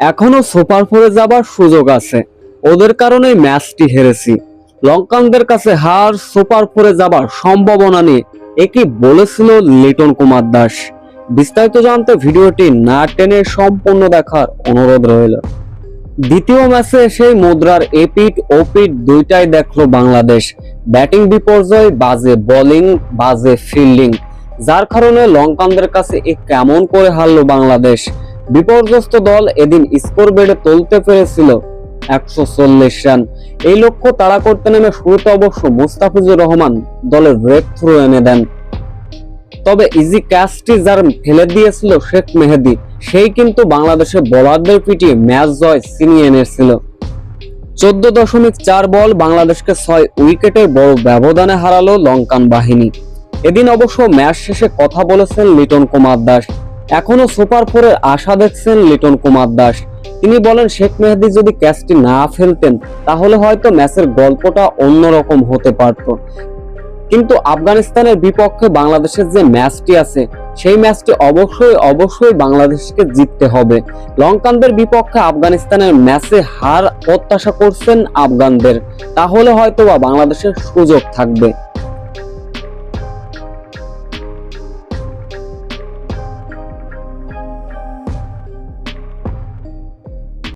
এখনও সুপার ফোরে যাবার সুযোগ আছে। ওদের কারণে ম্যাচটি হেরেছি। লঙ্কানদের কাছে হার, সুপার ফোরে যাবার সম্ভাবনা নিয়ে একই বলেছিল লিটন কুমার দাস। বিস্তারিত জানতে ভিডিওটি না টেনে সম্পূর্ণ দেখার অনুরোধ রইল। দ্বিতীয় ম্যাচে সেই মুদ্রার এপিট ওপিট দুইটাই দেখল বাংলাদেশ। ব্যাটিং বিপর্যয়, বাজে বোলিং, বাজে ফিল্ডিং, যার কারণে লঙ্কানদের কাছে এ কেমন করে হারলো বাংলাদেশ? বিপর্যস্ত দল এদিন স্কোর বেড়ে তুলতে পেরেছিল একশো চল্লিশ রান। এই লক্ষ্য তাড়া করতে নেমে শুরুতে অবশ্য মুস্তাফিজুর রহমান দলের ব্রেক থ্রু এনে দেন। তবে ইজি ক্যাচটি যার ফেলে দিয়েছিল শেখ মেহেদি, সেই কিন্তু বাংলাদেশের বোলারদের পিটিয়ে ম্যাচ জয় ছিনিয়ে এনেছিল। চোদ্দ দশমিক চার বল বাংলাদেশকে ছয় উইকেটের বড় ব্যবধানে হারালো লঙ্কান বাহিনী। এদিন অবশ্য ম্যাচ শেষে কথা বলেছেন লিটন কুমার দাস। এখনও সুপার ফোরের আশা দেখছেন লিটন কুমার দাস। তিনি বলেন, শেখ মেহেদি যদি ক্যাচটি না ফেলতেন, তাহলে হয়তো ম্যাচের গল্পটা অন্যরকম হতে পারত। কিন্তু আফগানিস্তানের বিপক্ষে বাংলাদেশের যে ম্যাচটি আছে, সেই ম্যাচটি অবশ্যই অবশ্যই বাংলাদেশকে জিততে হবে। লঙ্কানদের বিপক্ষে আফগানিস্তানের ম্যাচে হার প্রত্যাশা করছেন আফগানদের। তাহলে হয়তো বা বাংলাদেশের সুযোগ থাকবে।